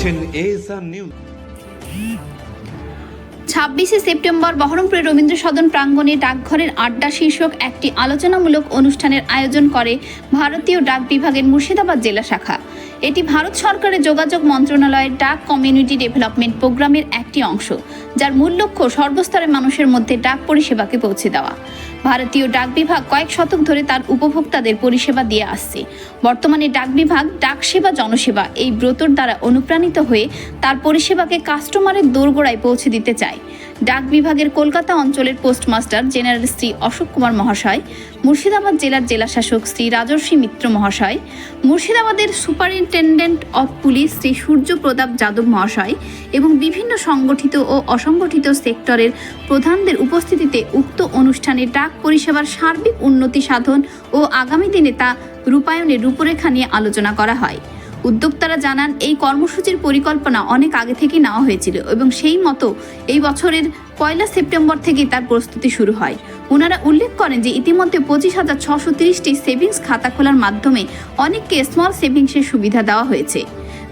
দেখছেন ASR news ছাব্বিশে September বহরমপুরের রবীন্দ্র সদন প্রাঙ্গণে ডাকঘরের আড্ডা শীর্ষক একটি আলোচনামূলক অনুষ্ঠানের আয়োজন করে ভারতীয় ডাক বিভাগের মুর্শিদাবাদ জেলা শাখা। এটি ভারত সরকারের যোগাযোগ মন্ত্রণালয়ের ডাক কমিউনিটি ডেভেলপমেন্ট প্রোগ্রামের একটি অংশ, যার মূল লক্ষ্য সর্বস্তরের মানুষের মধ্যে ডাক পরিষেবাকে পৌঁছে দেওয়া। ভারতীয় ডাক বিভাগ কয়েক শতক ধরে তার উপভোক্তাদের পরিষেবা দিয়ে আসছে। বর্তমানে ডাক বিভাগ ডাক সেবা জনসেবা এই ব্রতর দ্বারা অনুপ্রাণিত হয়ে তার পরিষেবাকে কাস্টমারের দোরগোড়ায় পৌঁছে দিতে চায়। ডাক বিভাগের কলকাতা অঞ্চলের পোস্টমাস্টার জেনারেল শ্রী অশোক কুমার মহাশয়, মুর্শিদাবাদ জেলার জেলাশাসক শ্রী রাজর্ষি মিত্র মহাশয়, মুর্শিদাবাদের superintendent of police Shri Surya Pratap Yadav মহাশয় এবং বিভিন্ন সংগঠিত ও অসংগঠিত সেক্টরের প্রধানদের উপস্থিতিতে উক্ত অনুষ্ঠানে ডাক পরিষেবার সার্বিক উন্নতি সাধন ও আগামী দিনে তা রূপায়ণের রূপরেখা নিয়ে আলোচনা করা হয়। উদ্যোক্তারা জানান, এই কর্মসূচির পরিকল্পনা অনেক আগে থেকে নেওয়া হয়েছিল এবং সেই মতো এই বছরের পয়লা সেপ্টেম্বর থেকে তার প্রস্তুতি শুরু হয়। ওনারা উল্লেখ করেন যে, ইতিমধ্যে পঁচিশ হাজার ছশো তিরিশটি সেভিংস খাতা খোলার মাধ্যমে অনেককে স্মল সেভিংসের সুবিধা দেওয়া হয়েছে।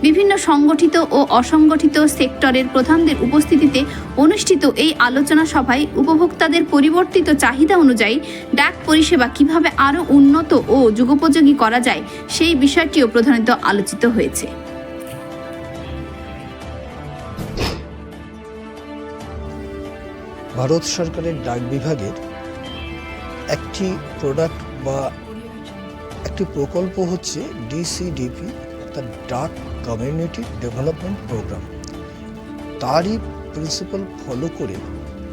বিভিন্ন সংগঠিত ও অসংগঠিত সেক্টরের প্রধানদের উপস্থিতিতে অনুষ্ঠিত এই আলোচনা সভায় উপভোক্তাদের পরিবর্তিত চাহিদা অনুযায়ী ডাক পরিষেবা কীভাবে আরও উন্নত ও যুগোপযোগী করা যায় সেই বিষয়টিও প্রধানত আলোচিত হয়েছে। ভারত সরকারের ডাক বিভাগের একটি প্রোডাক্ট বা একটি প্রকল্প হচ্ছে ডিসিডিপি অর্থাৎ ডাক কমিউনিটি ডেভেলপমেন্ট প্রোগ্রাম তারই প্রিন্সিপাল ফলো করে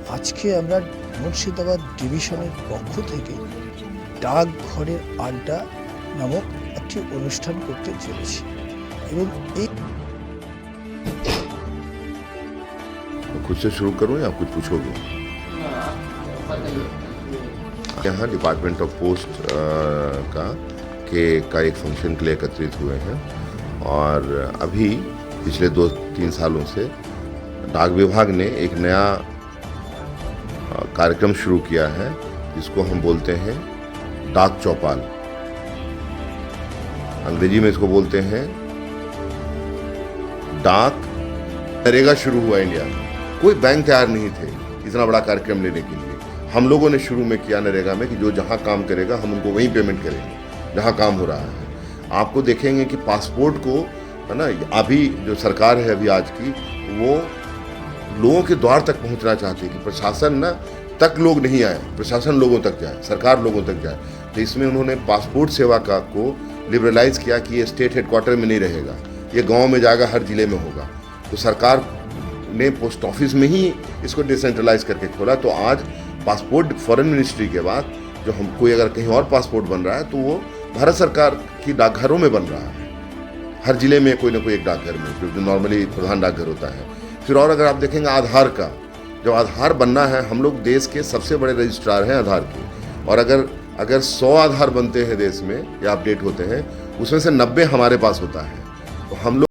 আজকে আমরা মুর্শিদাবাদ ডিভিশনের পক্ষ থেকে ডাক ঘরের আড্ডা নামক একটি অনুষ্ঠান করতে চলেছি এবং এই खुद से शुरू करूं या कुछ पूछोगे यहाँ डिपार्टमेंट ऑफ पोस्ट का के का एक फंक्शन के लिए एकत्रित हुए हैं और अभी पिछले दो तीन सालों से डाक विभाग ने एक नया कार्यक्रम शुरू किया है, जिसको हम बोलते हैं डाक चौपाल। अंग्रेज़ी में इसको बोलते हैं डाक नरेगा शुरू हुआ इंडिया। में कोई बैंक तैयार नहीं थे इतना बड़ा कार्यक्रम लेने के लिए। हम लोगों ने शुरू में किया नरेगा में कि जो जहाँ काम करेगा, हम उनको वहीं पेमेंट करेंगे, जहाँ काम हो रहा है। आपको देखेंगे कि पासपोर्ट को, है ना, अभी जो सरकार है अभी आज की, वो लोगों के द्वार तक पहुँचना चाहती है कि प्रशासन ना तक लोग नहीं आए, प्रशासन लोगों तक जाए, सरकार लोगों तक जाए। तो इसमें उन्होंने पासपोर्ट सेवा का को लिबरलाइज किया कि ये स्टेट हेडक्वार्टर में नहीं रहेगा, ये गाँव में जाएगा, हर ज़िले में होगा। तो सरकार ने पोस्ट ऑफ़िस में ही इसको डिसेंट्रलाइज करके खोला। तो आज पासपोर्ट फॉरेन मिनिस्ट्री के बाद जो हम कोई अगर कहीं और पासपोर्ट बन रहा है तो वो भारत सरकार की डाकघरों में बन रहा है। हर ज़िले में कोई ना कोई एक डाकघर में जो नॉर्मली प्रधान डाकघर होता है। फिर और अगर आप देखेंगे आधार का, जब आधार बनना है, हम लोग देश के सबसे बड़े रजिस्ट्रार हैं आधार के। और अगर अगर सौ आधार बनते हैं देश में, या अपडेट होते हैं, उसमें से नब्बे हमारे पास होता है। तो हम लोग